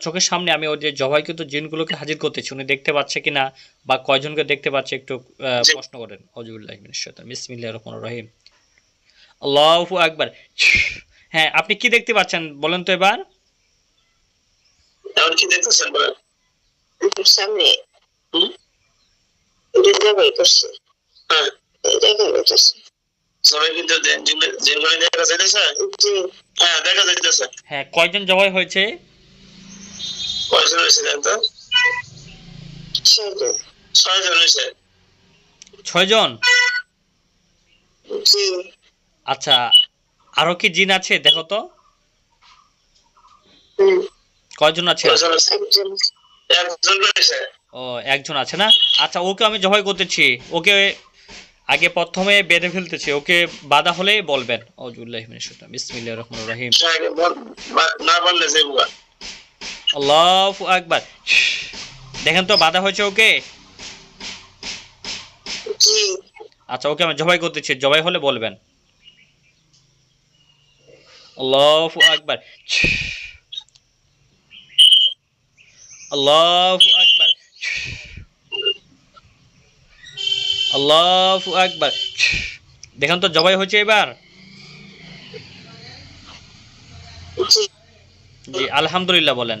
চোখের সামনে আমি ওই যে জবাইকৃত জিনগুলোকে হাজির করতেছি। উনি দেখতে পাচ্ছে কিনা বা কয়জনকে দেখতে পাচ্ছে একটু প্রশ্ন করেন। রহিম। আল্লাহু আকবার। হ্যাঁ আপনি কি দেখতে পাচ্ছেন? বলেন তো এবার। কি দেখতেছেন? বলেন। সামনে। হুম? করছে হ্যাঁ। দেখা যাচ্ছে সবাই কিন্তু জিনগুলি দেখা যাইতেছে? হ্যাঁ দেখা যাইতেছে। হ্যাঁ কয়জন জবাই হয়েছে? কয়জন হয়েছে জানেন তো ছয়জন হয়েছে ছয়জন আচ্ছা আরও কি জিন আছে? দেখো তো। কয়জন আছে? ও একজন আছে না? আচ্ছা ওকে আমি জবাই করতেছি। ওকে আগে প্রথমে বেঁধে ফেলতেছি। ওকে বাধা হলেই বলবেন। অজুল্লাহ বিসমিল্লাহির রহমানির রহিম। না বললে যে আল্লাহু আকবার দেখেন তো বাধা হয়েছে ওকে। আচ্ছা ওকে আমি জবাই করতেছি। জবাই হলে বলবেন। আল্লাহু আকবার আল্লাহু আকবার আল্লাহু আকবার দেখেন তো জবাই হয়েছে এবার। জি। জি আলহামদুলিল্লাহ বলেন।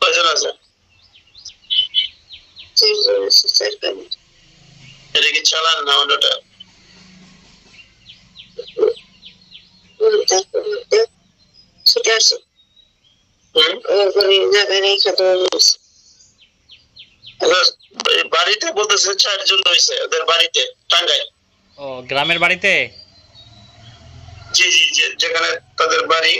কয়জন বাড়িতে বলতেছে চারজন রয়েছে ওদের বাড়িতে টাঙ্গাই ও, গ্রামের বাড়িতে? জি জি, যেখানে তাদের বাড়ি।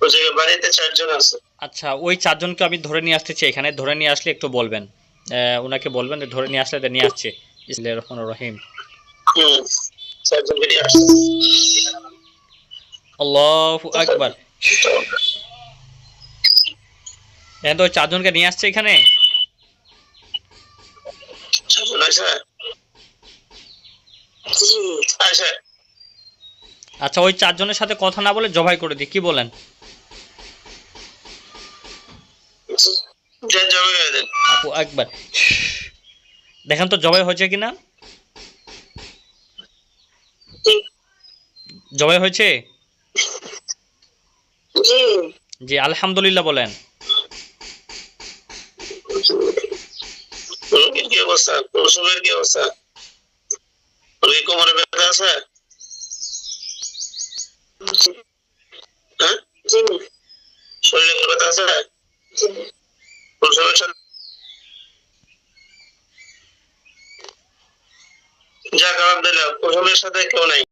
ওই জায়গায় বাড়িতে চারজন আছে। আচ্ছা ওই চারজনকে আমি ধরে নিয়ে আসতেছি এখানে। ধরে নিয়ে আসলে একটু বলবেন। ওনাকে বলবেন যে ধরে নিয়ে আসলে নিয়ে আসছে। রহমান রহিম। চারজনকে নিয়ে আসছে। আল্লাহু আকবার। এখন তো ওই চারজনকে নিয়ে আসছে এখানে? আচ্ছা ওই চারজনের সাথে কথা না বলে জবাই করে দিই। কি বলেন? আপু একবার। দেখেন তো জবাই হয়েছে কিনা? জবাই হয়েছে? জি। আলহামদুলিল্লাহ বলেন। কি অবস্থা? কি অবস্থা? কোমরে ব্যথা আছে? হ্যাঁ? জি। শরীরে ব্যথা আছে জি প্রসবের সাথে যা খারাপ দিলাম প্রসবের সাথে কেউ নাই।